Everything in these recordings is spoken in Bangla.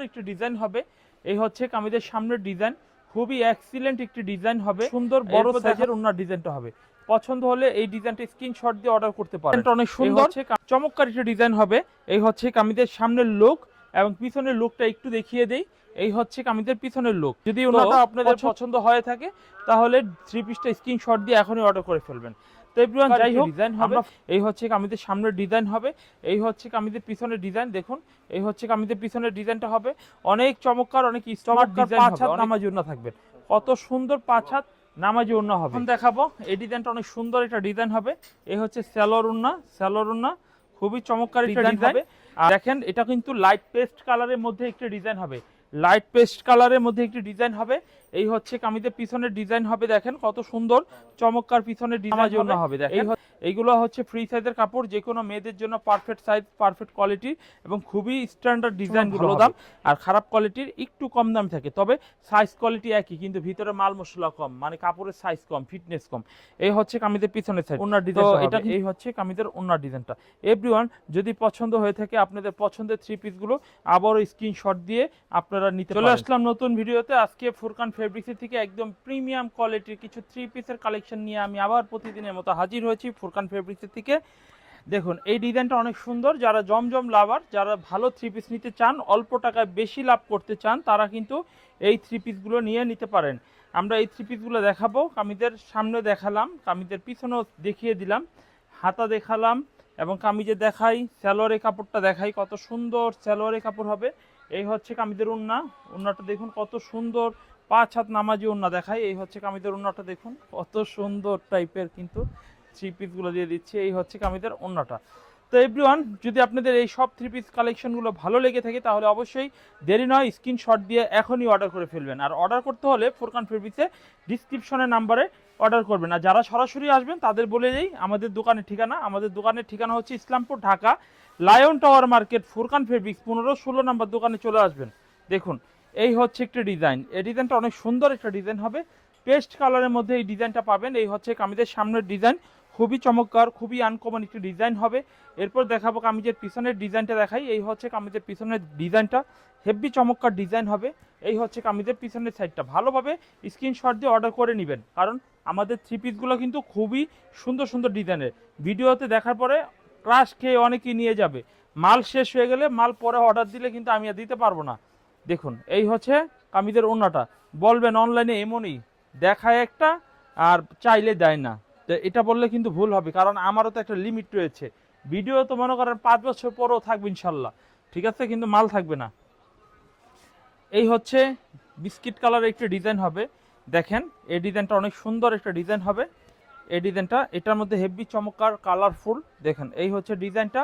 একটি ডিজাইন হবে। এই হচ্ছে কামিজের সামনের ডিজাইন। খুবই এক্সিলেন্ট একটি ডিজাইন হবে। সুন্দর বড় সাইজের ওনার ডিজাইনটা হবে। পছন্দ হলে এই ডিজাইনটা স্ক্রিনশট দিয়ে অর্ডার করতে পারেন। এটা অনেক সুন্দর। চমৎকার একটি ডিজাইন হবে। এই হচ্ছে কামিজের সামনের লুক এবং পিছনের লুকটা একটু দেখিয়ে দেই। এই হচ্ছে কামিজের পিছনের লুক যদি ওনাটা আপনাদের পছন্দ- পছন্দ হয়ে থাকে তাহলে থ্রি পিসটা স্ক্রিনশট দিয়ে এখনই অর্ডার করে ফেলবেন। তো এভরিওয়ান চমৎকার যাই হোক design হবে। এই হচ্ছে কামিজের সামনের ডিজাইন হবে এই হচ্ছে কামিজের পিছনের ডিজাইন দেখুন এই হচ্ছে কামিজের পিছনের ডিজাইনটা হবে। অনেক চমৎকার অনেক চমৎকার ডিজাইন হবে নামাজি ওড়না থাকবে। কত সুন্দর পাঁচ হাত নামাজি ওড়না হবে। দেখাবো এই ডিজাইনটা অনেক সুন্দর একটা ডিজাইন হবে। এই হচ্ছে স্যালোর ওড়না স্যালোর ওড়না খুবই চমৎকার একটা ডিজাইন হবে। আর দেখেন এটা কিন্তু লাইট পেস্ট কালারের মধ্যে একটি ডিজাইন হবে। লাইট পেস্ট কালারের মধ্যে একটি ডিজাইন হবে। এই হচ্ছে কামিজের পিছনের ডিজাইন হবে দেখেন কত সুন্দর চমৎকার পিছনের ডিজাইন জন্য হবে। দেখেন। এইগুলো হচ্ছে ফ্রি সাইজের কাপড় যে কোনো মেয়েদের জন্য পারফেক্ট সাইজ পারফেক্ট কোয়ালিটি এবং খুবই স্ট্যান্ডার্ড ডিজাইন ভালো দাম আর খারাপ কোয়ালিটির একটু কম দাম থাকে তবে সাইজ কোয়ালিটি একই কিন্তু ভিতরে মাল মশলা কম মানে কাপড়ের সাইজ কম ফিটনেস কম। এই হচ্ছে কামিজের পিছনের সাইড ওনার ডিজাইন তো এটা এই হচ্ছে কামিজের ওনার ডিজাইনটা এভরিওয়ান যদি পছন্দ হয়ে থাকে আপনাদের পছন্দের থ্রি পিসগুলো আবারও স্ক্রিনশট দিয়ে আপনারা নিতে চলে আসলাম নতুন ভিডিওতে। আজকে ফুরকান ফেব্রিক্সের থেকে একদম প্রিমিয়াম কোয়ালিটির কিছু থ্রি পিসের কালেকশন নিয়ে আমি আবার প্রতিদিনের মতো হাজির হয়েছি। ফুরকান ফেব্রিক্সের থেকে। দেখুন, এই ডিজাইনটা অনেক সুন্দর। যারা জমজম লাভার যারা ভালো থ্রি পিস নিতে চান, অল্প টাকায় বেশি লাভ করতে চান, তারা কিন্তু এই থ্রি পিসগুলো নিয়ে নিতে পারেন। আমরা এই থ্রি পিসগুলো দেখাবো। কামিজের সামনে দেখালাম, কামিজের পিছনেও দেখিয়ে দিলাম, হাতা দেখালাম, এবং কামিজে দেখাই স্যালোয়ারের কাপড়টা দেখাই কত সুন্দর স্যালোয়ারের কাপড় হবে। এই হচ্ছে কামিজের উন্না। উন্নাটা দেখুন কত সুন্দর। পাঁচ হাত নামাজি উন্না দেখাই। এই হচ্ছে কামিজের উন্নাটা দেখুন কত সুন্দর টাইপের কিন্তু থ্রি পিসগুলো দিয়ে দিচ্ছে, এই হচ্ছে কামিজের অন্যটা তো এভরিওয়ান যদি আপনাদের এই সব থ্রি পিস কালেকশনগুলো ভালো লেগে থাকে, তাহলে অবশ্যই দেরি নয় স্ক্রিনশট দিয়ে এখনই অর্ডার করে ফেলবেন। আর অর্ডার করতে হলে ফোরকান ফেব্রিক্সে ডিসক্রিপশনের নাম্বারে অর্ডার করবেন। আর যারা সরাসরি আসবেন, তাদের বলে দিই, আমাদের দোকানের ঠিকানা, আমাদের দোকানের ঠিকানা হচ্ছে Islampur, Dhaka lion tower market Furqan fabrics পনেরো ষোলো নাম্বার দোকানে চলে আসবেন। দেখুন, এই হচ্ছে একটা ডিজাইন এই ডিজাইনটা অনেক সুন্দর একটা ডিজাইন হবে। পেস্ট কালারের মধ্যে এই ডিজাইনটা পাবেন। এই হচ্ছে কামিজের সামনের ডিজাইন চমৎকার, খুবই আনকমন একটি ডিজাইন হবে। এরপর দেখাবো কামিজের পিছনের ডিজাইনটা দেখাই। এই হচ্ছে কামিজের পিছনের ডিজাইনটা হেভি চমৎকার ডিজাইন হবে। এই হচ্ছে কামিজের পিছনের সাইডটা ভালোভাবে স্ক্রিনশট দিয়ে অর্ডার করে নেবেন। কারণ আমাদের থ্রি পিসগুলো কিন্তু খুবই সুন্দর সুন্দর ডিজাইনের ভিডিওতে দেখার পরে ক্রাশ খেয়ে অনেকেই নিয়ে যাবে। মাল শেষ হয়ে গেলে মাল পরে অর্ডার দিলে কিন্তু আমি আর দিতে পারব না। দেখুন, এই হচ্ছে কামিজের ওড়নাটা। বলবেন অনলাইনে এমনই। দেখায় একটা আর চাইলে দেয় না। এটা বললে কিন্তু ভুল হবে, কারণ আমারও তো একটা লিমিট রয়েছে। ভিডিও তো মনে করেন পাঁচ বছর পরেও থাকবে ইনশাল্লাহ। ঠিক আছে, কিন্তু মাল থাকবে না। এই হচ্ছে বিস্কিট কালার একটি ডিজাইন হবে। দেখেন, এই ডিজাইনটা অনেক সুন্দর একটা ডিজাইন হবে। এই ডিজাইনটা এটার মধ্যে হেভি চমৎকার কালারফুল দেখেন, এই হচ্ছে ডিজাইনটা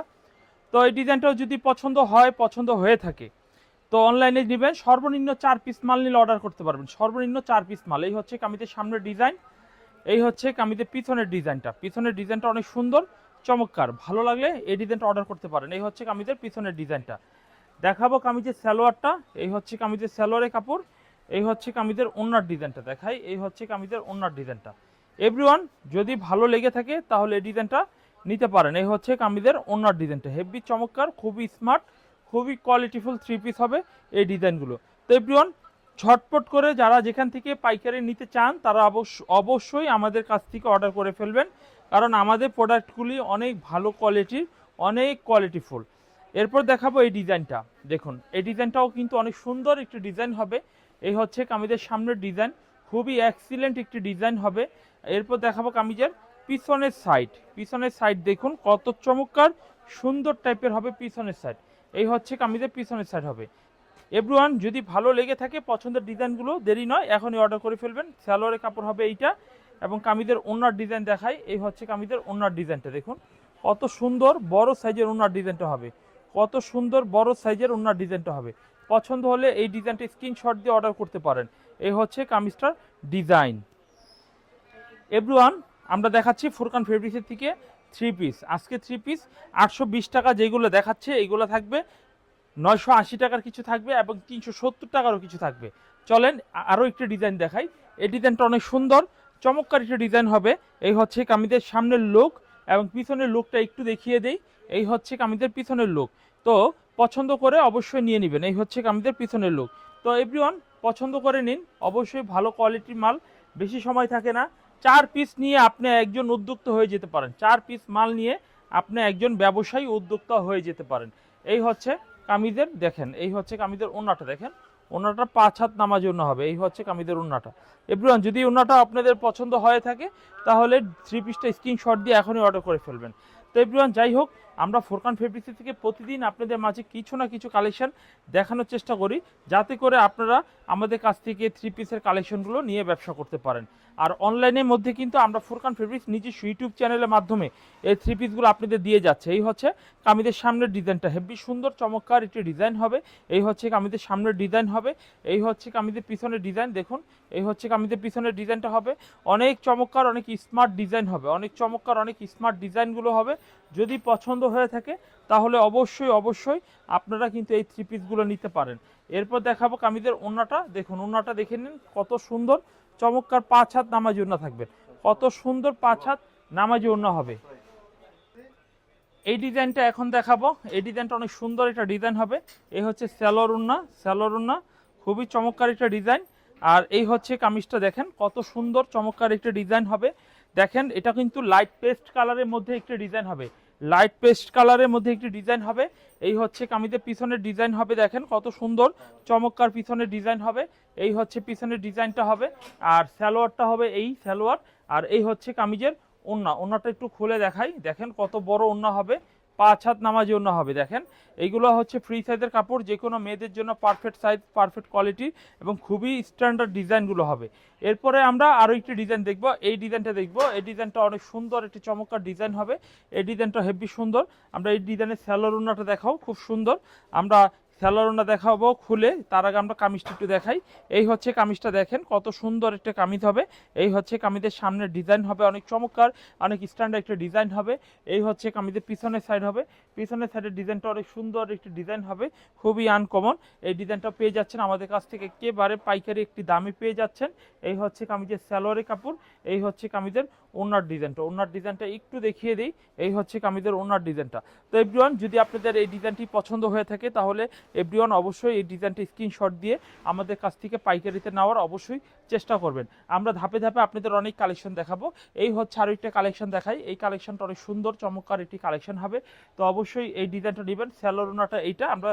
তো এই ডিজাইনটাও যদি পছন্দ হয়, পছন্দ হয়ে থাকে, তো অনলাইনে নেবেন। সর্বনিম্ন চার পিস মাল নিলে অর্ডার করতে পারবেন। সর্বনিম্ন চার পিস মাল। এই হচ্ছে কামিতে সামনের ডিজাইন এই হচ্ছে কামিজের পিছনের ডিজাইনটা। পিছনের ডিজাইনটা অনেক সুন্দর, চমৎকার। ভালো লাগলে এই ডিজাইনটা অর্ডার করতে পারেন। এই হচ্ছে কামিজের পিছনের ডিজাইনটা। দেখাবো কামিজের সালোয়ারটা, এই হচ্ছে কামিজের সালোয়ারের কাপড়, এই হচ্ছে কামিজের ওনার ডিজাইনটা দেখাই, এই হচ্ছে কামিজের ওনার ডিজাইনটা। এভরিওয়ান যদি ভালো লেগে থাকে তাহলে এই ডিজাইনটা নিতে পারেন। এই হচ্ছে কামিজের ওনার ডিজাইনটা। হেভি চমৎকার, খুবই স্মার্ট খুবই কোয়ালিটিফুল থ্রি পিস হবে এই ডিজাইনগুলো। তো এভরিওয়ান ঝটপট করে যারা যেখান থেকে পাইকারি নিতে চান, তারা অবশ্য অবশ্যই আমাদের কাছ থেকে অর্ডার করে ফেলবেন। কারণ আমাদের প্রোডাক্টগুলি অনেক ভালো কোয়ালিটির অনেক কোয়ালিটিফুল এরপর দেখাবো এই ডিজাইনটা দেখুন, এই ডিজাইনটাও কিন্তু অনেক সুন্দর একটি ডিজাইন হবে। এই হচ্ছে কামিজের সামনের ডিজাইন খুবই এক্সিলেন্ট একটি ডিজাইন হবে। এরপর দেখাবো কামিজের পিছনের সাইড পিছনের সাইড দেখুন, কত চমৎকার সুন্দর টাইপের হবে পিছনের সাইড এই হচ্ছে কামিজের পিছনের সাইড হবে। এভরিওয়ান যদি ভালো লেগে থাকে পছন্দের ডিজাইনগুলো, দেরি নয়, এখনই অর্ডার করে ফেলবেন। সালোয়ারের কাপড় হবে এইটা এবং কামিদের ওনার ডিজাইন দেখাই। এই হচ্ছে কামিদের ওনার ডিজাইনটা, দেখুন। কত সুন্দর বড় সাইজের ওনার ডিজাইনটা হবে। কত সুন্দর বড় সাইজের ওনার ডিজাইনটা হবে। পছন্দ হলে এই ডিজাইনটা স্ক্রিনশট দিয়ে অর্ডার করতে পারেন। এই হচ্ছে কামিজটার ডিজাইন। এভরিওয়ান আমরা দেখাচ্ছি ফুরকান ফেব্রিক্সের থেকে থ্রি পিস আজকে থ্রি পিস আটশো বিশ টাকা যেগুলো দেখাচ্ছে, এইগুলো থাকবে নয়শো আশি টাকার কিছু থাকবে এবং তিনশো সত্তর টাকারও কিছু থাকবে। চলেন আরও একটি ডিজাইন দেখাই। এই ডিজাইনটা অনেক সুন্দর, চমৎকার একটি ডিজাইন হবে। এই হচ্ছে কামিদের সামনের লোক এবং পিছনের লোকটা একটু দেখিয়ে দেই। এই হচ্ছে কামিদের পিছনের লোক তো পছন্দ করে অবশ্যই নিয়ে নেবেন। এই হচ্ছে কামিদের পিছনের লোক তো এভরিওয়ান পছন্দ করে নিন। অবশ্যই ভালো কোয়ালিটির মাল, বেশি সময় থাকে না। চার পিস নিয়ে আপনি একজন উদ্যোক্তা হয়ে যেতে পারেন। চার পিস মাল নিয়ে আপনি একজন ব্যবসায়ী উদ্যোক্তা হয়ে যেতে পারেন। এই হচ্ছে কামিজের দেখেন, এই হচ্ছে কামিদের উন্নাটা দেখেন ওনাটা পাঁচ হাত নামাজ জন্য হবে, এই হচ্ছে কামিদের ওনাটা এভরিওয়ান যদি উন্নাটা আপনাদের পছন্দ হয়ে থাকে, তাহলে থ্রি পিসটা স্ক্রিনশট দিয়ে এখনই অর্ডার করে ফেলবেন। তো এভরিওয়ান যাই হোক আমরা ফোরকান ফেব্রিক্স থেকে প্রতিদিন আপনাদের মাঝে কিছু না কিছু কালেকশন দেখানোর চেষ্টা করি, যাতে করে আপনারা আমাদের কাছ থেকে থ্রি পিসের কালেকশনগুলো নিয়ে ব্যবসা করতে পারেন। আর অনলাইনের মধ্যে কিন্তু আমরা ফুরকান ফেব্রিক্স নিজস্ব ইউটিউব চ্যানেলের মাধ্যমে এই থ্রি পিসগুলো আপনাদের দিয়ে যাচ্ছে। এই হচ্ছে কামিদের সামনের ডিজাইনটা। হেভি সুন্দর, চমৎকার একটি ডিজাইন হবে। এই হচ্ছে কামিদের সামনের ডিজাইন হবে। এই হচ্ছে কামিদের পিছনের ডিজাইন, দেখুন। এই হচ্ছে কামিদের পিছনের ডিজাইনটা হবে। অনেক চমৎকার, অনেক স্মার্ট ডিজাইন হবে। অনেক চমৎকার, অনেক স্মার্ট ডিজাইনগুলো হবে। যদি পছন্দ হয়ে থাকে, তাহলে অবশ্যই অবশ্যই আপনারা কিন্তু এই থ্রি পিসগুলো নিতে পারেন। এরপর দেখাবো কামিদের ওন্নাটা। দেখুন, ওন্নাটা দেখে নিন, কত সুন্দর, চমৎকার পাঁচ হাত নামাজি ওন্না থাকবে। কত সুন্দর পাঁচ হাত নামাজি ওন্না হবে। এই ডিজাইনটা এখন দেখাবো। এই ডিজাইনটা অনেক সুন্দর একটা ডিজাইন হবে। এই হচ্ছে স্যালোর উন্না স্যালোর উন্না খুবই চমৎকার একটা ডিজাইন। আর এই হচ্ছে কামিজটা দেখেন, কত সুন্দর, চমৎকার একটা ডিজাইন হবে। দেখেন, এটা কিন্তু লাইট পেস্ট কালারের মধ্যে একটা ডিজাইন হবে। লাইট পেস্ট কালারের মধ্যে একটি ডিজাইন হবে। এই হচ্ছে কামিজের পিছনের ডিজাইন হবে, দেখেন কত সুন্দর। চমৎকার পিছনের ডিজাইন হবে। এই হচ্ছে পিছনের ডিজাইনটা হবে। আর স্যালোয়ারটা হবে এই স্যালোয়ার আর এই হচ্ছে কামিজের ওন্না। ওন্নাটা একটু খুলে দেখাই। দেখেন কত বড় ওন্না হবে। পাঁচ হাত নামার জন্য হবে, দেখেন। এইগুলো হচ্ছে ফ্রি সাইজের কাপড় যে কোনো মেয়েদের জন্য পারফেক্ট সাইজ পারফেক্ট কোয়ালিটি এবং খুবই স্ট্যান্ডার্ড ডিজাইনগুলো হবে। এরপরে আমরা আরও একটি ডিজাইন দেখব। এই ডিজাইনটা দেখব। এই ডিজাইনটা অনেক সুন্দর, একটি চমৎকার ডিজাইন হবে। এই ডিজাইনটা হেভি সুন্দর। আমরা এই ডিজাইনের স্যালোর উন্নাটা দেখাও, খুব সুন্দর। আমরা স্যালোরনা দেখাবো খুলে, তার আগে আমরা কামিজটা একটু দেখাই। এই হচ্ছে কামিজটা দেখেন, কত সুন্দর একটা কামিজ হবে। এই হচ্ছে কামিজের সামনের ডিজাইন হবে অনেক চমৎকার, অনেক স্ট্যান্ডার্ড একটা ডিজাইন হবে। এই হচ্ছে কামিজের পিছনের সাইড হবে। পিছনের সাইডের ডিজাইনটা অনেক সুন্দর একটি ডিজাইন হবে, খুবই আনকমন এই ডিজাইনটা পেয়ে যাচ্ছেন আমাদের কাছ থেকে, একেবারে পাইকারি একটি দামে পেয়ে যাচ্ছেন। এই হচ্ছে কামিজের স্যালোয়ারি কাপড়, এই হচ্ছে কামিজের ওনার ডিজাইনটা। ওনার ডিজাইনটা একটু দেখিয়ে দিই, এই হচ্ছে কামিজের ওনার ডিজাইনটা। তো এভরিওয়ান, যদি আপনাদের এই ডিজাইনটি পছন্দ হয়ে থাকে, তাহলে এভরিওয়ান অবশ্যই এই ডিজাইনটি স্ক্রিনশট দিয়ে আমাদের কাছ থেকে পাইকারিতে নেওয়ার অবশ্যই চেষ্টা করবেন। আমরা ধাপে ধাপে আপনাদের অনেক কালেকশন দেখাবো। এই হচ্ছে আরও একটা কালেকশন দেখাই। এই কালেকশনটা অনেক সুন্দর, চমৎকার একটি কালেকশন হবে। তো অবশ্যই এই ডিজাইনটা নেবেন। স্যালোরোনাটা এইটা। আমরা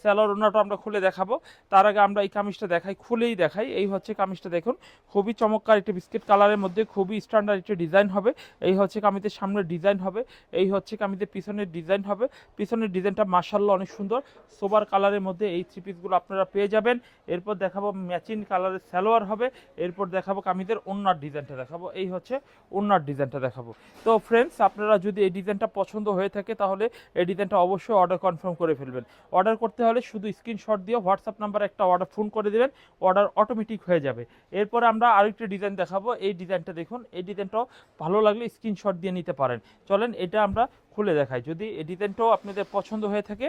স্যালোরোনাটা আমরা খুলে দেখাবো। তার আগে আমরা এই কামিজটা দেখাই, খুলেই দেখাই। এই হচ্ছে কামিজটা দেখুন। খুবই চমৎকার একটি বিস্কিট কালারের মধ্যে, খুবই স্ট্যান্ডার্ড একটি ডিজাইন হবে, এই হচ্ছে কামিজের সামনের ডিজাইন হবে, এই হচ্ছে কামিজের পিছনের ডিজাইন হবে। পিছনের ডিজাইনটা মার্শাল্লাহ অনেক সুন্দর। সোবার কালারের মধ্যে এই থ্রি পিসগুলো আপনারা পেয়ে যাবেন। এরপর দেখাবো ম্যাচিং কালারের সালোয়ার হবে। এরপর দেখাবো কামিজের ওনার ডিজাইনটা দেখাবো। এই হচ্ছে ওনার ডিজাইনটা দেখাবো। তো ফ্রেন্ডস আপনারা যদি এই ডিজাইনটা পছন্দ হয়ে থাকে, তাহলে এই ডিজাইনটা অবশ্যই অর্ডার কনফার্ম করে ফেলবেন। অর্ডার করতে হলে শুধু স্ক্রিনশট দিয়ে হোয়াটসঅ্যাপ নাম্বার একটা অর্ডার ফোন করে দেবেন। অর্ডার অটোমেটিক হয়ে যাবে। এরপরে আমরা আরেকটি ডিজাইন দেখাবো। এই ডিজাইনটা দেখুন। এই ডিজাইনটাও ভালো লাগলে স্ক্রিনশট দিয়ে নিতে পারেন। চলেন এটা আমরা খুলে দেখাই। যদি এই ডিজাইনটাও আপনাদের পছন্দ হয়ে থাকে,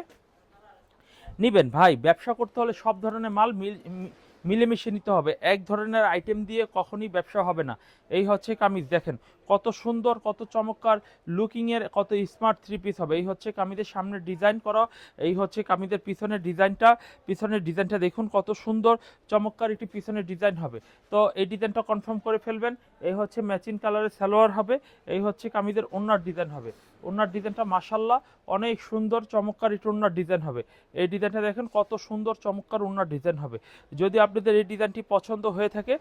নিবেন। ভাই, ব্যবসা করতে হলে সব ধরনের মাল মিল, মিলেমিশে নিতে হবে। এক ধরনের আইটেম দিয়ে কখনই ব্যবসা হবে না। এই হচ্ছে কামিজ। দেখেন কত সুন্দর, কত চমৎকার লুকিংয়ের কত স্মার্ট থ্রি পিস হবে। এই হচ্ছে কামিদের সামনে ডিজাইন করা, এই হচ্ছে কামিদের পিছনের ডিজাইনটা পিছনের ডিজাইনটা দেখুন কত সুন্দর, চমৎকার একটি পিছনের ডিজাইন হবে। তো এই ডিজাইনটা কনফার্ম করে ফেলবেন, এই হচ্ছে ম্যাচিং কালারের সালোয়ার হবে, এই হচ্ছে কামিদের ওনার ডিজাইন হবে। ওনার ডিজাইনটা মাসাল্লাহ অনেক সুন্দর, চমৎকার একটি ওনার ডিজাইন হবে। এই ডিজাইনটা দেখেন কত সুন্দর, চমৎকার ওনার ডিজাইন হবে। যদি আপনাদের এই ডিজাইনটি পছন্দ হয়ে থাকে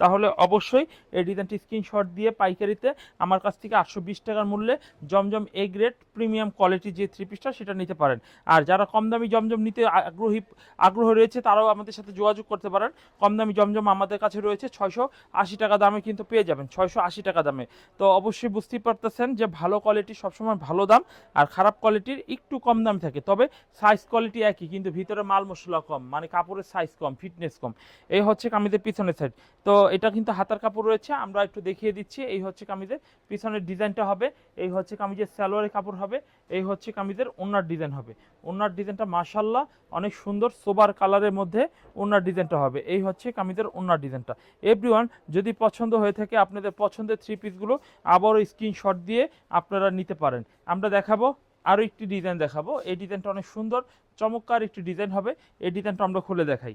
তাহলে অবশ্যই এই ডিজাইনটি স্ক্রিনশট দিয়ে পাইকারিতে আমার কাছ থেকে আটশো বিশ টাকার মূল্যে Zamzam A grade premium quality যে থ্রি পিসটা সেটা নিতে পারেন। আর যারা কম দামি জমজম নিতে আগ্রহী, আগ্রহ রয়েছে তারাও আমাদের সাথে যোগাযোগ করতে পারেন। কম দামি জমজম আমাদের কাছে রয়েছে ছয়শো আশি টাকা দামে কিন্তু পেয়ে যাবেন, ছয়শো আশি টাকা দামে। তো অবশ্যই বুঝতেই পারতেছেন যে ভালো কোয়ালিটি সবসময় ভালো দাম আর খারাপ কোয়ালিটির একটু কম দাম থাকে। তবে সাইজ কোয়ালিটি একই, কিন্তু ভিতরে মাল মশলা কম মানে কাপড়ের সাইজ কম ফিটনেস কম। এই হচ্ছে কামিজের পিছনের সাইড তো এটা কিন্তু হাতার কাপড় রয়েছে, আমরা একটু দেখিয়ে দিচ্ছি, এই হচ্ছে কামিজের পিছনের ডিজাইনটা হবে, এই হচ্ছে কামিজের সালোয়ারের কাপড় হবে, এই হচ্ছে কামিজের ওনার ডিজাইন হবে। ওনার ডিজাইনটা মাশাল্লাহ অনেক সুন্দর, সোবার কালারের মধ্যে ওনার ডিজাইনটা হবে, এই হচ্ছে কামিজের ওনার ডিজাইনটা। এভরিওয়ান যদি পছন্দ হয়ে থাকে আপনাদের পছন্দের থ্রি পিসগুলো আবারও স্ক্রিনশট দিয়ে আপনারা নিতে পারেন। আমরা দেখাবো, আরও একটি ডিজাইন দেখাবো, এই ডিজাইনটা অনেক সুন্দর, চমৎকার একটি ডিজাইন হবে, এই ডিজাইনটা আমরা খুলে দেখাই।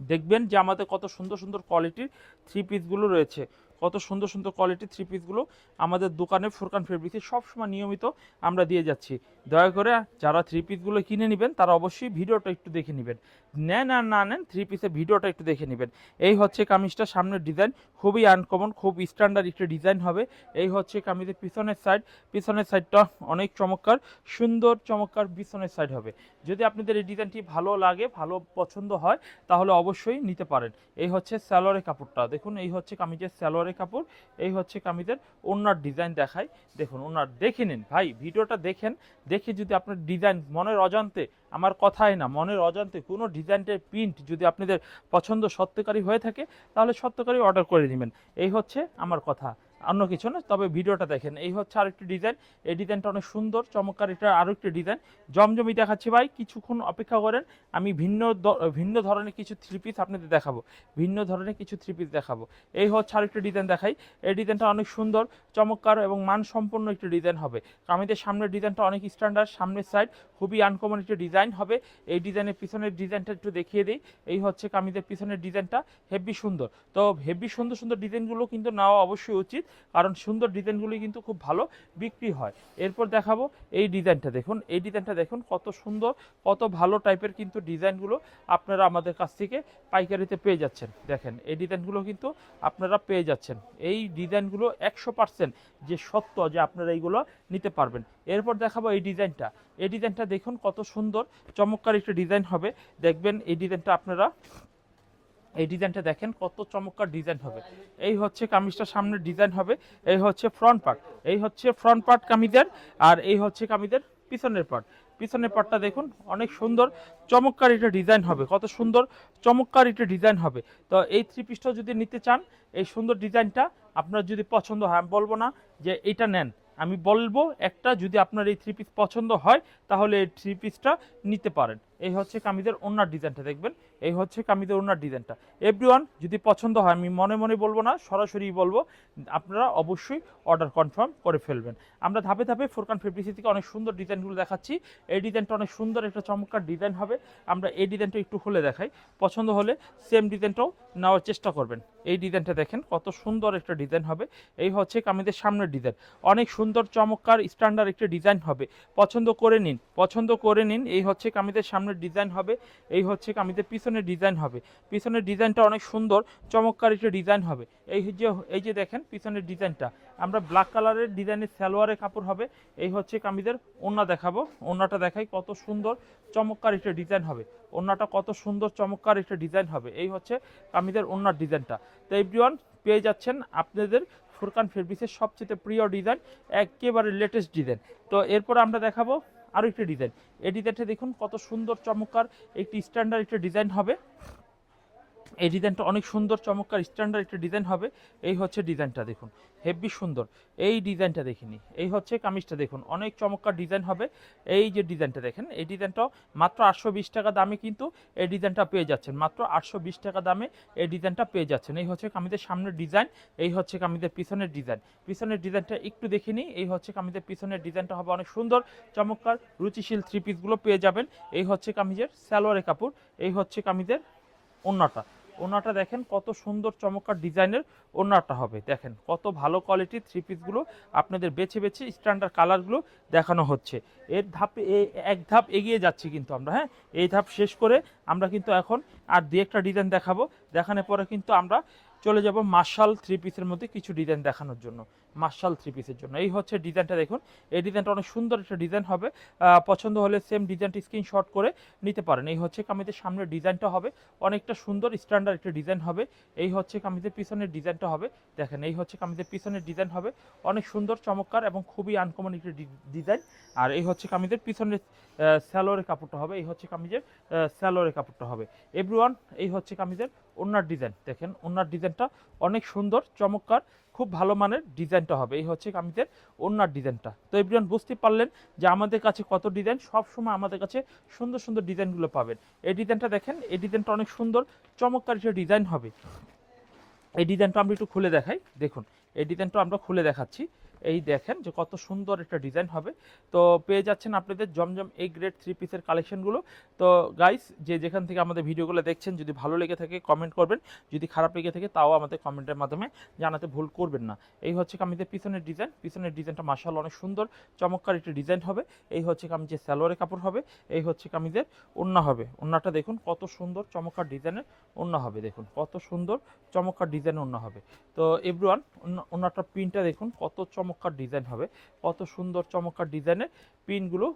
দেখবেন যে আমাদের কত সুন্দর সুন্দর কোয়ালিটির থ্রি পিসগুলো রয়েছে। কত সুন্দর সুন্দর কোয়ালিটির থ্রি পিসগুলো আমাদের দোকানে ফুরকান ফেব্রিক্সে সবসময় নিয়মিত আমরা দিয়ে যাচ্ছি। দয়া করে যারা থ্রি পিসগুলো কিনে নেবেন তারা অবশ্যই ভিডিওটা একটু দেখে নেবেন। নেন আর না, নেন থ্রি পিসের ভিডিওটা একটু দেখে নেবেন। এই হচ্ছে কামিজটা সামনের ডিজাইন খুবই আনকমন খুব স্ট্যান্ডার্ড একটা ডিজাইন হবে। এই হচ্ছে কামিজের পিছনের সাইড পিছনের সাইডটা অনেক চমৎকার, সুন্দর, চমৎকার পিছনের সাইড হবে। যদি আপনাদের এই ডিজাইনটি ভালো লাগে, ভালো পছন্দ হয়, তাহলে অবশ্যই নিতে পারেন। এই হচ্ছে স্যালোয়ারের কাপড়টা। দেখুন, এই হচ্ছে কামিজের স্যালোয়ারের কাপড়, এই হচ্ছে কামিজের ওনার ডিজাইন দেখায়। দেখুন, ওনার দেখে নিন। ভাই ভিডিওটা দেখেন, দেখে যদি আপনার ডিজাইন মনের অজান্তে আমার কথাই না, মনের অজান্তে কোনো ডিজাইনের প্রিন্ট যদি আপনাদের পছন্দ সত্যকারী হয়ে থাকে, তাহলে সত্যকারী অর্ডার করে নেবেন। এই হচ্ছে আমার কথা। অন্য কিছু না, তবে ভিডিওটা দেখেন। এই হচ্ছে আরেকটি ডিজাইন। এই ডিজাইনটা অনেক সুন্দর, চমৎকার। এটা আরও একটি ডিজাইন। জমজমি দেখাচ্ছি ভাই, কিছুক্ষণ অপেক্ষা করেন। আমি ভিন্ন ভিন্ন ধরনের কিছু থ্রি পিস আপনাদের দেখাবো। ভিন্ন ধরনের কিছু থ্রি পিস দেখাবো। এই হচ্ছে আরেকটি ডিজাইন দেখাই। এই ডিজাইনটা অনেক সুন্দর, চমৎকার এবং মানসম্পন্ন একটি ডিজাইন হবে। কামিদের সামনের ডিজাইনটা অনেক স্ট্যান্ডার্ড সামনের সাইড খুবই আনকমন একটি ডিজাইন হবে। এই ডিজাইনের পিছনের ডিজাইনটা একটু দেখিয়ে দিই। এই হচ্ছে কামিদের পিছনের ডিজাইনটা হেভি সুন্দর। তো হেভি সুন্দর সুন্দর ডিজাইনগুলো কিন্তু নেওয়া অবশ্যই উচিত। কারণ সুন্দর ডিজাইনগুলি কিন্তু খুব ভালো বিক্রি হয়। এরপর দেখাবো এই ডিজাইনটা দেখুন। এই ডিজাইনটা দেখুন, কত সুন্দর, কত ভালো টাইপের কিন্তু ডিজাইনগুলো আপনারা আমাদের কাছ থেকে পাইকারিতে পেয়ে যাচ্ছেন। দেখেন, এই ডিজাইনগুলো কিন্তু আপনারা পেয়ে যাচ্ছেন। এই ডিজাইনগুলো একশো পার্সেন্ট যে সত্য যে আপনারা এইগুলো নিতে পারবেন। এরপর দেখাবো এই ডিজাইনটা। এই ডিজাইনটা দেখুন কত সুন্দর, চমৎকার একটা ডিজাইন হবে। দেখবেন এই ডিজাইনটা আপনারা এই ডিজাইনটা দেখেন কত চমৎকার ডিজাইন হবে। এই হচ্ছে কামিজটা সামনের ডিজাইন হবে, এই হচ্ছে ফ্রন্ট পার্ট এই হচ্ছে ফ্রন্ট পার্ট কামিজের আর এই হচ্ছে কামিজের পিছনের পার্ট পিছনের পার্টটা দেখুন, অনেক সুন্দর, চমৎকার এটা ডিজাইন হবে, কত সুন্দর, চমৎকার এটা ডিজাইন হবে। তো এই থ্রি পিসটা যদি নিতে চান, এই সুন্দর ডিজাইনটা আপনার যদি পছন্দ হয়, আমি বলব না যে এটা নেন। আমি বলব একটা যদি আপনার এই থ্রি পিস পছন্দ হয়, তাহলে এই থ্রি পিসটা নিতে পারেন। এই হচ্ছে কামিজের ওনার ডিজাইনটা, দেখবেন এই হচ্ছে কামিজের ওনার ডিজাইনটা। এভরিওয়ান যদি পছন্দ হয়, আমি মনে মনে বলব না, সরাসরি বলব, আপনারা অবশ্যই অর্ডার কনফার্ম করে ফেলবেন। আমরা ধাপে ধাপে ফোরকান ফেব্রিসি থেকে অনেক সুন্দর ডিজাইনগুলো দেখাচ্ছি। এই ডিজাইনটা অনেক সুন্দর একটা চমৎকার ডিজাইন হবে। আমরা এই ডিজাইনটা একটু খুলে দেখাই। পছন্দ হলে সেম ডিজাইনটাও নেওয়ার চেষ্টা করবেন। এই ডিজাইনটা দেখেন, কত সুন্দর একটা ডিজাইন হবে। এই হচ্ছে কামিজের সামনের ডিজাইন। অনেক সুন্দর, চমৎকার স্ট্যান্ডার্ড একটা ডিজাইন হবে। পছন্দ করে নিন, পছন্দ করে নিন, এই হচ্ছে কামিজের সামনের ডিজাইন হবে। এই হচ্ছে কামিজের পিছনের ডিজাইন হবে। পিছনের ডিজাইনটা অনেক সুন্দর, চমৎকার একটা ডিজাইন হবে। এই যে এই যে দেখেন পিছনের ডিজাইনটা আমরা ব্ল্যাক কালারের ডিজাইনের সালোয়ারের কাপড় হবে। এই হচ্ছে কামিজের ওন্না দেখাবো। ওন্নাটা দেখাই কত সুন্দর, চমৎকার একটা ডিজাইন হবে। ওন্নাটা কত সুন্দর, চমৎকার একটা ডিজাইন হবে। এই হচ্ছে কামিজের ওন্নার ডিজাইনটা তো এভরিওয়ান পেয়ে যাচ্ছেন আপনাদের ফুরকান ফেব্রিক্সের সবচেয়ে প্রিয় ডিজাইন একেবারে লেটেস্ট ডিজাইন তো এরপর আমরা দেখাবো আরও একটি ডিজাইন এই ডিজাইনটা দেখুন কত সুন্দর চমৎকার। একটি স্ট্যান্ডার্ড একটি ডিজাইন হবে। এই ডিজাইনটা অনেক সুন্দর, চমৎকার স্ট্যান্ডার্ড একটা ডিজাইন হবে। এই হচ্ছে ডিজাইনটা দেখুন, হেভি সুন্দর। এই ডিজাইনটা দেখিনি, এই হচ্ছে কামিজটা দেখুন, অনেক চমৎকার ডিজাইন হবে। এই যে ডিজাইনটা দেখেন, এই ডিজাইনটাও মাত্র আটশো বিশ টাকা দামে কিন্তু এই ডিজাইনটা পেয়ে যাচ্ছেন, মাত্র আটশো বিশ টাকা দামে এই ডিজাইনটা পেয়ে যাচ্ছেন। এই হচ্ছে কামিজের সামনের ডিজাইন, এই হচ্ছে কামিজের পিছনের ডিজাইন। পিছনের ডিজাইনটা একটু দেখে নিই এই হচ্ছে কামিজের পিছনের ডিজাইনটা হবে অনেক সুন্দর, চমৎকার, রুচিশীল থ্রি পিসগুলো পেয়ে যাবেন। এই হচ্ছে কামিজের সালোয়ারের কাপড়, এই হচ্ছে কামিজের ওন্নাটা। ওনাটা দেখেন কত সুন্দর চমৎকার ডিজাইনের ওনাটা হবে। দেখেন কত ভালো কোয়ালিটির থ্রি পিসগুলো আপনাদের বেছে বেছে স্ট্যান্ডার্ড কালারগুলো দেখানো হচ্ছে। এর ধাপে এক ধাপ এগিয়ে যাচ্ছি কিন্তু আমরা হ্যাঁ? এই ধাপ শেষ করে আমরা কিন্তু এখন আর দু একটা ডিজাইন দেখাবো। দেখানোর পরে কিন্তু আমরা চলে যাব মার্শাল থ্রি পিসের মধ্যে কিছু ডিজাইন দেখানোর জন্য। মার্শাল থ্রি পিসের জন্য। এই হচ্ছে ডিজাইনটা দেখুন। এই ডিজাইনটা অনেক সুন্দর একটা ডিজাইন হবে। পছন্দ হলে সেম ডিজাইনটি স্ক্রিনশট করে নিতে পারেন। এই হচ্ছে কামিজের সামনের ডিজাইনটা হবে। অনেকটা সুন্দর স্ট্যান্ডার্ড একটা ডিজাইন হবে। এই হচ্ছে কামিজের পিছনের ডিজাইনটা হবে। দেখেন, এই হচ্ছে কামিজের পিছনের ডিজাইন হবে। অনেক সুন্দর, চমৎকার এবং খুবই আনকমন একটা ডিজাইন আর এই হচ্ছে কামিজের পিছনের স্যালোয়ারের কাপড়টা হবে। এই হচ্ছে কামিজের স্যালোয়ারের কাপড়টা হবে। এভরিওয়ান, এই হচ্ছে কামিজের ওনার ডিজাইন দেখেন, ওনার ডিজাইনটা অনেক সুন্দর, চমৎকার। খুব ভালো মানের ডিজাইনটা হবে। এই হচ্ছে কামিজের ওনার ডিজাইনটা। তো এভরিওয়ান বুঝতে পারলেন যে আমাদের কাছে কত ডিজাইন, সব সময় আমাদের কাছে সুন্দর সুন্দর ডিজাইনগুলো পাবেন। এই ডিজাইনটা দেখেন, এই ডিজাইনটা অনেক সুন্দর, চমৎকার একটা ডিজাইন হবে। এই ডিজাইনটা আমরা একটু খুলে দেখাই। দেখুন, এই ডিজাইনটা আমরা খুলে দেখাচ্ছি। এই দেখেন যে কত সুন্দর একটা ডিজাইন হবে। তো পেয়ে যাচ্ছেন আপনাদের জমজম এই গ্রেড থ্রি পিসের কালেকশনগুলো। তো গাইস যে যেখান থেকে আমাদের ভিডিওগুলো দেখছেন, যদি ভালো লেগে থাকে কমেন্ট করবেন। যদি খারাপ লেগে থাকে, তাও আমাদের কমেন্টের মাধ্যমে জানাতে ভুল করবেন না। এই হচ্ছে কামিজের পিছনের ডিজাইন পিছনের ডিজাইনটা মাসাল অনেক সুন্দর, চমৎকার একটি ডিজাইন হবে। এই হচ্ছে কামিজের সালোয়ারের কাপড় হবে, এই হচ্ছে কামিজের ওন্না হবে। ওন্নাটা দেখুন কত সুন্দর, চমৎকার ডিজাইনের ওন্না হবে দেখুন। কত সুন্দর, চমৎকার ডিজাইনের ওন্না হবে। তো এভরিওয়ান ওনারটা প্রিন্টটা দেখুন কত চমৎকার ডিজাইন হবে। কত সুন্দর চমৎকার ডিজাইনের পিনগুলো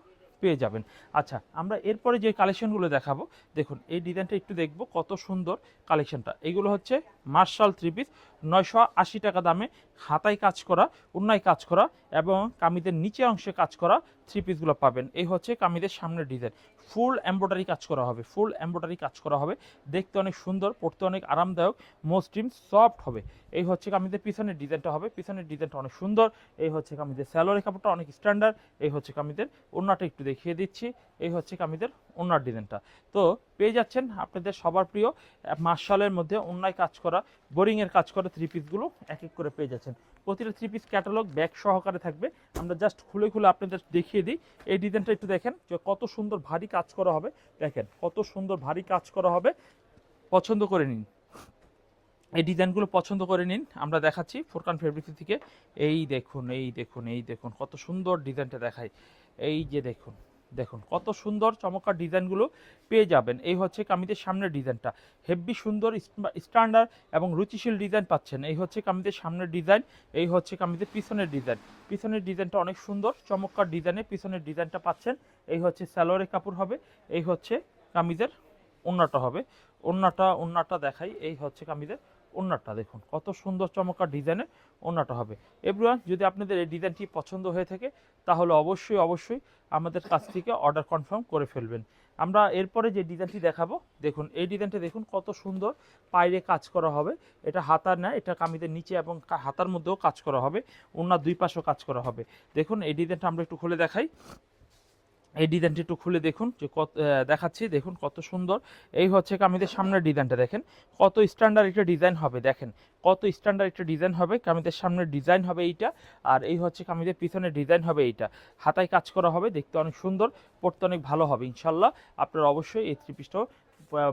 পেয়ে যাবেন। আচ্ছা আমরা এরপরে যে কালেকশনগুলো দেখাবো, দেখুন, এই ডিজাইনটা একটু দেখব, কত সুন্দর কালেকশনটা। এগুলো হচ্ছে মার্শাল থ্রি পিস নয়শো আশি টাকা দামে হাতায় কাজ করা, উন্নায় কাজ করা এবং কামিদের নিচে অংশে কাজ করা থ্রি পিসগুলো পাবেন। এই হচ্ছে কামিদের সামনের ডিজাইন ফুল এমব্রয়ডারি কাজ করা হবে ফুল এমব্রয়ডারি কাজ করা হবে। দেখতে অনেক সুন্দর, পড়তে অনেক আরামদায়ক মসৃণ সফট হবে। এই হচ্ছে কামিদের পিছনের ডিজাইনটা হবে। পিছনের ডিজাইনটা অনেক সুন্দর। এই হচ্ছে কামিদের স্যালোয়ারের কাপড়টা অনেক স্ট্যান্ডার্ড এই হচ্ছে কামিদের ওড়নাটা একটু দেখিয়ে দিচ্ছি। এই হচ্ছে কামিদের ওড়নার ডিজাইনটা তো পেয়ে যাচ্ছেন আপনাদের সবার প্রিয়, মার্শালের মধ্যে অন্যায় কাজ করা, বোরিংয়ের কাজ করা থ্রি পিসগুলো এক এক করে পেয়ে যাচ্ছেন। প্রতিটা থ্রি পিস ক্যাটালগ ব্যাগ সহকারে থাকবে। আমরা জাস্ট খুলে খুলে আপনাদের দেখিয়ে দিই। এই ডিজাইনটা একটু দেখেন, যে কত সুন্দর ভারী কাজ করা হবে। দেখেন, কত সুন্দর ভারী কাজ করা হবে। পছন্দ করে নিন। এই ডিজাইনগুলো পছন্দ করে নিন। আমরা দেখাচ্ছি ফোরকান ফেব্রিক্স থেকে এই দেখুন এই দেখুন এই দেখুন, কত সুন্দর ডিজাইনটা দেখায়। এই যে দেখুন। দেখুন, কত সুন্দর চমৎকার ডিজাইনগুলো পেয়ে যাবেন। এই হচ্ছে কামিজের সামনের ডিজাইনটা। হেভি সুন্দর স্ট্যান্ডার্ড এবং রুচিশীল ডিজাইন পাচ্ছেন। এই হচ্ছে কামিজের সামনের ডিজাইন, এই হচ্ছে কামিজের পিছনের ডিজাইন। পিছনের ডিজাইনটা অনেক সুন্দর, চমৎকার ডিজাইনে পিছনের ডিজাইনটা পাচ্ছেন। এই হচ্ছে স্যালোয়ারের কাপড় হবে, এই হচ্ছে কামিজের ওন্নাটা হবে। ওন্নাটা ওন্নাটা দেখাই, এই হচ্ছে কামিজের ওন্নাটা দেখুন, কত সুন্দর চমৎকার ডিজাইনের ওন্নাটা হবে। এভরিওয়ান, যদি আপনাদের এই ডিজাইনটি পছন্দ হয়ে থাকে, তাহলে অবশ্যই অবশ্যই আমাদের কাছ থেকে অর্ডার কনফার্ম করে ফেলবেন। আমরা এরপরে যে ডিজাইনটি দেখাবো, দেখুন, এই ডিজাইনটা দেখুন, কত সুন্দর পায়রে কাজ করা হবে। এটা হাতার না এটা কামিদের নিচে এবং হাতার মধ্যেও কাজ করা হবে, ওনার দুই পাশেও কাজ করা হবে। দেখুন, এই ডিজাইনটা আমরা একটু খুলে দেখাই। এই ডিজাইনটি একটু খুলে দেখুন, যে কত দেখাচ্ছি, দেখুন কত সুন্দর। এই হচ্ছে কামিদের সামনের ডিজাইনটা দেখেন, কত স্ট্যান্ডার্ড একটা ডিজাইন হবে, দেখেন কত স্ট্যান্ডার্ড একটা ডিজাইন হবে কামিদের সামনের ডিজাইন হবে এইটা, আর এই হচ্ছে কামিদের পিছনের ডিজাইন হবে এইটা। হাতায় কাজ করা হবে, দেখতে অনেক সুন্দর, পড়তে অনেক ভালো হবে, ইনশাল্লাহ। আপনারা অবশ্যই এই থ্রি পিসটাও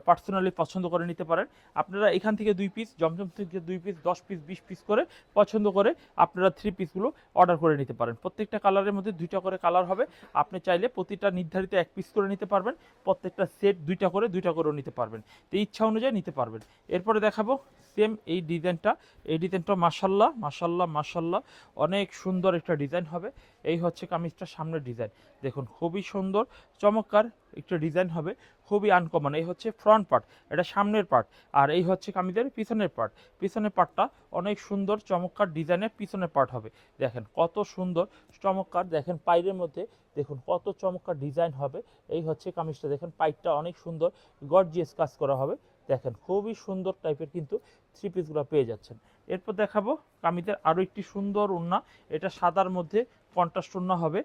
পার্সোনালি পছন্দ করে নিতে পারেন। আপনারা এখান থেকে দুই পিস জমজম থেকে দুই পিস দশ পিস বিশ পিস করে পছন্দ করে আপনারা থ্রি পিসগুলো অর্ডার করে নিতে পারেন। প্রত্যেকটা কালারের মধ্যে দুইটা করে কালার হবে। আপনি চাইলে প্রতিটা নির্ধারিত এক পিস করে নিতে পারবেন। প্রত্যেকটা সেট দুইটা করে, দুইটা করেও নিতে পারবেন। তো ইচ্ছা অনুযায়ী নিতে পারবেন। এরপরে দেখাবো সেম এই ডিজাইনটা এই ডিজাইনটা মাসাল্লাহ মাসাল্লাহ মাসাল্লাহ অনেক সুন্দর একটা ডিজাইন হবে। এই হচ্ছে কামিজটার সামনের ডিজাইন দেখুন, খুবই সুন্দর, চমৎকার। একটা ডিজাইন হবে, খুবই আনকমন এই হচ্ছে ফ্রন্ট পার্ট এটা সামনের পার্ট আর এই হচ্ছে কামিজের পিছনের পার্ট পিছনের পার্টটা অনেক সুন্দর, চমৎকার ডিজাইনের পিছনের পার্ট হবে। দেখেন কত সুন্দর, চমৎকার, দেখেন পাইরের মধ্যে, দেখুন কত চমৎকার ডিজাইন হবে। এই হচ্ছে কামিজটা, দেখেন পাইটটা অনেক সুন্দর গর্জিয়াস কাজ করা হবে। দেখেন খুবই সুন্দর টাইপের কিন্তু থ্রি পিসগুলো পেয়ে যাচ্ছেন। এরপর দেখাবো কামিজের আরও একটি সুন্দর উন্না, এটা সাদার মধ্যে কন্ট্রাস্ট উন্না হবে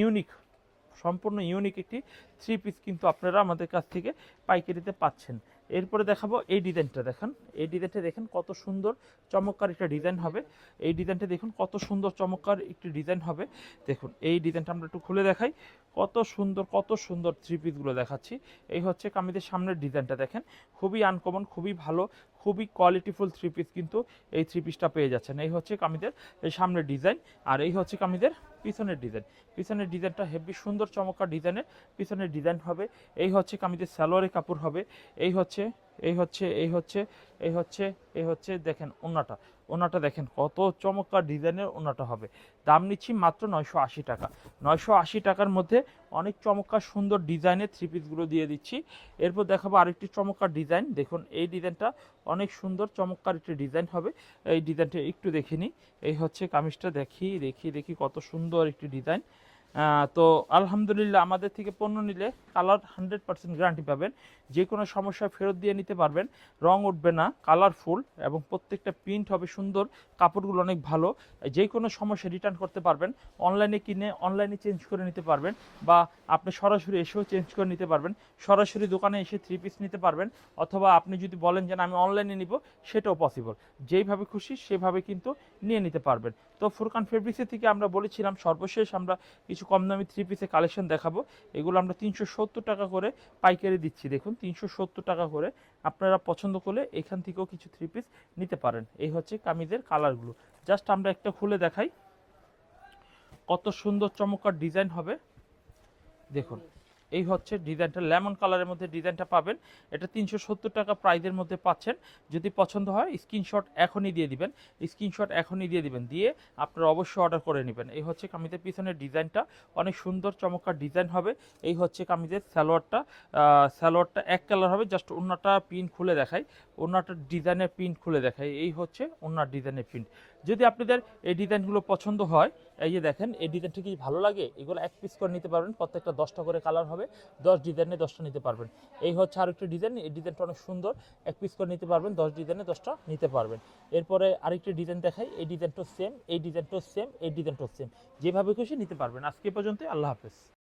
ইউনিক সম্পূর্ণ ইউনিক একটি থ্রি পিস কিন্তু আপনারা আমাদের কাছ থেকে পাইকারিতে পাচ্ছেন। এরপরে দেখাবো এই ডিজাইনটা দেখেন। এই ডিজাইনটা দেখেন কত সুন্দর, চমৎকার একটা ডিজাইন হবে। এই ডিজাইনটা দেখুন কত সুন্দর, চমৎকার একটি ডিজাইন হবে। দেখুন, এই ডিজাইনটা আমরা একটু খুলে দেখাই। কত সুন্দর কত সুন্দর থ্রি পিসগুলো দেখাচ্ছি। এই হচ্ছে কামিদের সামনের ডিজাইনটা দেখেন। খুবই আনকমন খুবই ভালো খুবই কোয়ালিটিফুল থ্রি পিস কিন্তু এই থ্রি পিসটা পেয়ে যাচ্ছেন। এই হচ্ছে কামিদের, এই সামনের ডিজাইন আর এই হচ্ছে কামিদের পিছনের ডিজাইন পিছনের ডিজাইনটা হেভি সুন্দর, চমৎকার ডিজাইনের পিছনের ডিজাইন হবে। এই হচ্ছে কামিদের সালোয়ারের কাপড় হবে। এই হচ্ছে এই হচ্ছে এই হচ্ছে এই হচ্ছে এই হচ্ছে, দেখেন ওনাটা ওনাটা দেখেন কত চমৎকার ডিজাইনের ওনাটা হবে। দাম নিচ্ছি মাত্র নয়শো আশি টাকা। নয়শো আশি টাকার মধ্যে অনেক চমৎকার সুন্দর ডিজাইনের থ্রি পিসগুলো দিয়ে দিচ্ছি। এরপর দেখাবো আরেকটি চমৎকার ডিজাইন। দেখুন, এই ডিজাইনটা অনেক সুন্দর, চমৎকার একটি ডিজাইন হবে। এই ডিজাইনটা একটু দেখে নিই। এই হচ্ছে কামিজটা দেখি দেখি দেখি কত সুন্দর একটি ডিজাইন। তো আলহামদুলিল্লাহ আমাদের থেকে পণ্য নিলে কালার হান্ড্রেড পার্সেন্ট গ্যারান্টি পাবেন। যে কোনো সমস্যা ফেরত দিয়ে নিতে পারবেন। রং উঠবে না কালারফুল এবং প্রত্যেকটা প্রিন্ট হবে সুন্দর, কাপড়গুলো অনেক ভালো। যে কোনো সমস্যা রিটার্ন করতে পারবেন। অনলাইনে কিনে অনলাইনে চেঞ্জ করে নিতে পারবেন বা আপনি সরাসরি এসেও চেঞ্জ করে নিতে পারবেন। সরাসরি দোকানে এসে থ্রি পিস নিতে পারবেন অথবা আপনি যদি বলেন যে আমি অনলাইনে নিব, সেটাও পসিবল যেইভাবে খুশি সেভাবে কিন্তু নিয়ে নিতে পারবেন। তো ফুরকান ফেব্রিক্সের থেকে আমরা বলেছিলাম, সর্বশেষ আমরা কিছু কম দামি থ্রি পিসের কালেকশন দেখাবো। এগুলো আমরা তিনশো সত্তর টাকা করে পাইকারি দিচ্ছি। দেখুন, তিনশো সত্তর টাকা করে আপনারা পছন্দ করলে এখান থেকেও কিছু থ্রি পিস নিতে পারেন। এই হচ্ছে কামিজের কালারগুলো জাস্ট আমরা একটা খুলে দেখাই। কত সুন্দর চমৎকার ডিজাইন হবে। দেখুন এই হচ্ছে ডিজাইনটা। লেমন কালারের মধ্যে ডিজাইনটা পাবেন। এটা তিনশো সত্তর টাকা প্রাইজের মধ্যে পাচ্ছেন। যদি পছন্দ হয় স্ক্রিনশট এখনই দিয়ে দিবেন। স্ক্রিনশট এখনই দিয়ে দিবেন। দিয়ে আপনারা অবশ্যই অর্ডার করে নেবেন। এই হচ্ছে কামিজের পিছনের ডিজাইনটা। অনেক সুন্দর চমৎকার ডিজাইন হবে। এই হচ্ছে কামিজের সালোয়ারটা। আহ, সালোয়ারটা এক কালার হবে। জাস্ট অন্যটা প্রিন্ট খুলে দেখাই। অন্যটার ডিজাইনের প্রিন্ট খুলে দেখাই। এই হচ্ছে অন্যার ডিজাইনের প্রিন্ট যদি আপনাদের এই ডিজাইনগুলো পছন্দ হয় এই যে দেখেন, এই ডিজাইনটা কি ভালো লাগে? এগুলো এক পিস করে নিতে পারবেন, প্রত্যেকটা দশটা করে কালার হবে, দশ ডিজাইনে দশটা নিতে পারবেন। এই হচ্ছে আরেকটা ডিজাইন এই ডিজাইনটা অনেক সুন্দর, এক পিস করে নিতে পারবেন, দশ ডিজাইনে দশটা নিতে পারবেন। এরপরে আরেকটি ডিজাইন দেখাই, এই ডিজাইনটাও সেম এই ডিজাইনটাও সেম এই ডিজাইনটাও সেম যেভাবে খুশি নিতে পারবেন। আজকে পর্যন্ত আল্লাহ হাফেজ।